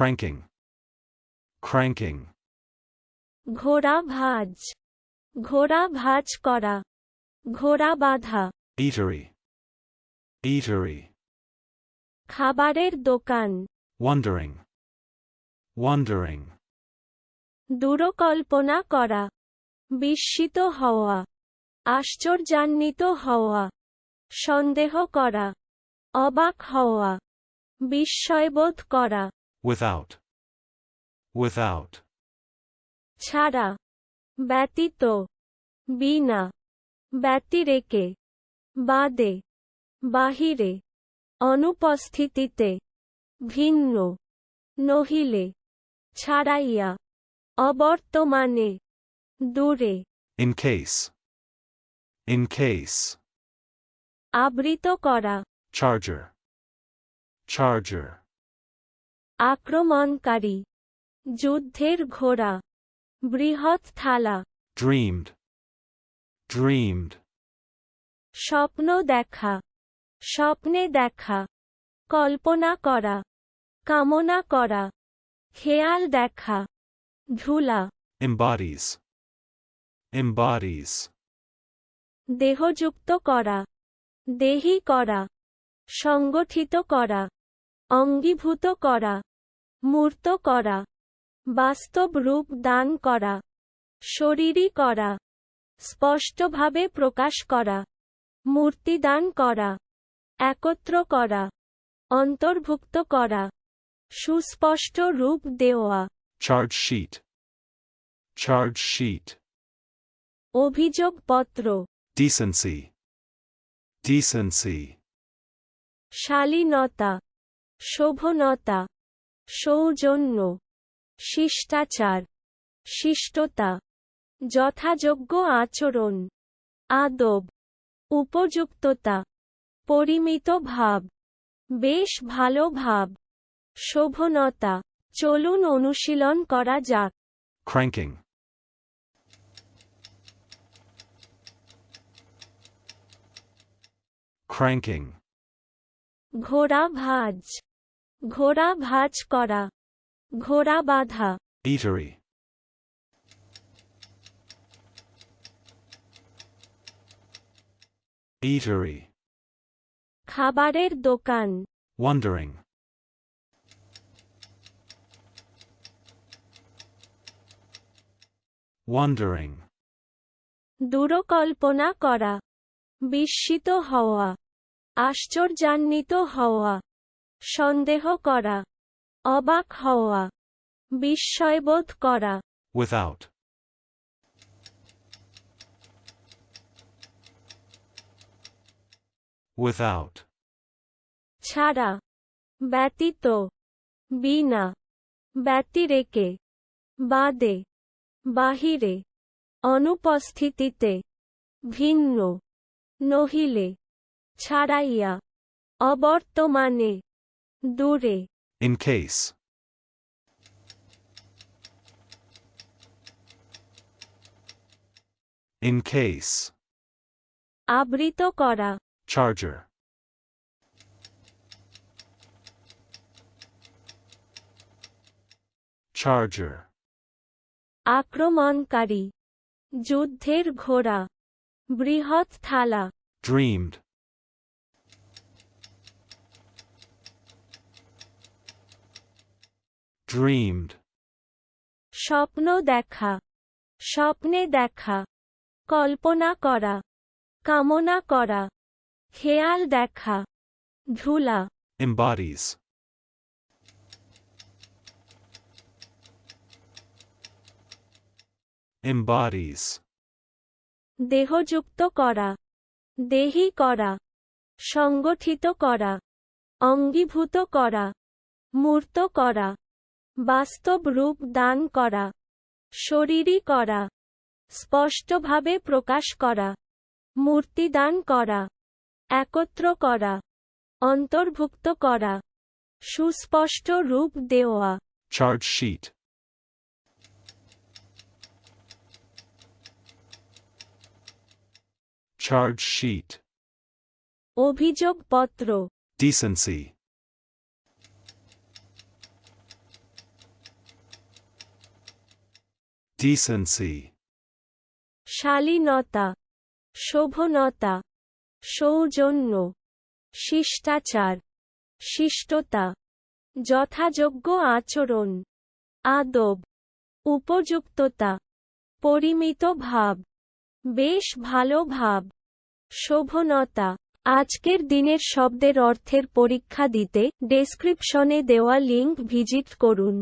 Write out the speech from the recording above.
cranking, cranking, ঘোড়া ভাজ। ঘোড়া ভাজ করা। ঘোড়া বাঁধা। Eatery, eatery, খাবারের দোকান। Wondering, wondering, দূরকল্পনা করা। বিস্মিত হওয়া। আশ্চর্যান্বিত হওয়া। সন্দেহ করা। অবাক হওয়া। বিস্ময়বোধ করা। Without, without, ছাড়া। ব্যতীত। বিনা। ব্যতিরেকে। বাদে। বাহিরে। অনুপস্থিতিতে। ভিন্ন। নহিলে। ছাড়াইয়া। অবর্তমানে। দূরে। In case, in case, আবৃত করা। Charger, charger, আক্রমণকারী। যুদ্ধের ঘোড়া। বৃহৎ থালা। Dreamed, dreamed, স্বপ্ন দেখা। স্বপ্নে দেখা। কল্পনা করা। কামনা করা। খেয়াল দেখা। ধুলা। Embodies, embodies, দেহযুক্ত করা। দেহি করা। সংগঠিত করা। অঙ্গীভূত করা। মূর্ত করা। বাস্তব রূপ দান করা। শরীরী করা। স্পষ্টভাবে প্রকাশ করা। মূর্তিদান করা। একত্র করা। অন্তর্ভুক্ত করা। সুস্পষ্ট রূপ দেওয়া। Sheet, charge sheet, অভিযোগপত্র ডিসেন্সি decency, শালীনতা। শোভনতা। সৌজন্য শিষ্টাচার শিষ্টতা যথাযোগ্য আচরণ আদব উপযুক্ততা পরিমিত ভাব বেশ ভালো ভাব শোভনতা চলুন অনুশীলন করা যাক। Cranking, cranking, ঘোড়া ভাজ। ঘোড়া ভাজ করা ঘোড়া বাঁধা। Eatery, eatery, খাবারের দোকান। Wondering, wondering, দূরকল্পনা করা বিস্মিত হওয়া আশ্চর্যান্বিত হওয়া। সন্দেহ করা অবাক হওয়া বিস্ময়বোধ করা। Without, without, ছাড়া ব্যতীত বিনা ব্যতিরেকে বাদে বাহিরে অনুপস্থিতিতে ভিন্ন নহিলে ছাড়াইয়া অবর্তমানে। দূরে in case, in case, আবৃত করা charger, charger, আক্রমণকারী যুদ্ধের ঘোড়া বৃহৎ থালা dreamed, dreamed, স্বপ্ন দেখা স্বপ্নে দেখা কল্পনা করা কামনা করা খেয়াল দেখা ধুলা। Embodies, embodies, দেহযুক্ত করা দেহি করা সংগঠিত করা অঙ্গীভূত করা মূর্ত করা। বাস্তব রূপ দান করা শরীরী করা স্পষ্টভাবে প্রকাশ করা মূর্তি দান করা একত্র করা অন্তর্ভুক্ত করা সুস্পষ্ট রূপ দেওয়া। Sheet, charge sheet, অভিযোগপত্র। Decency, decency, শালীনতা শোভনতা সৌজন্য শিষ্টাচার শিষ্টতা যথাযোগ্য আচরণ আদব উপযুক্ততা পরিমিত ভাব বেশ ভালো ভাব শোভনতা। আজকের দিনের শব্দের অর্থের পরীক্ষা দিতে ডেসক্রিপশনে দেওয়া লিংক ভিজিট করুন।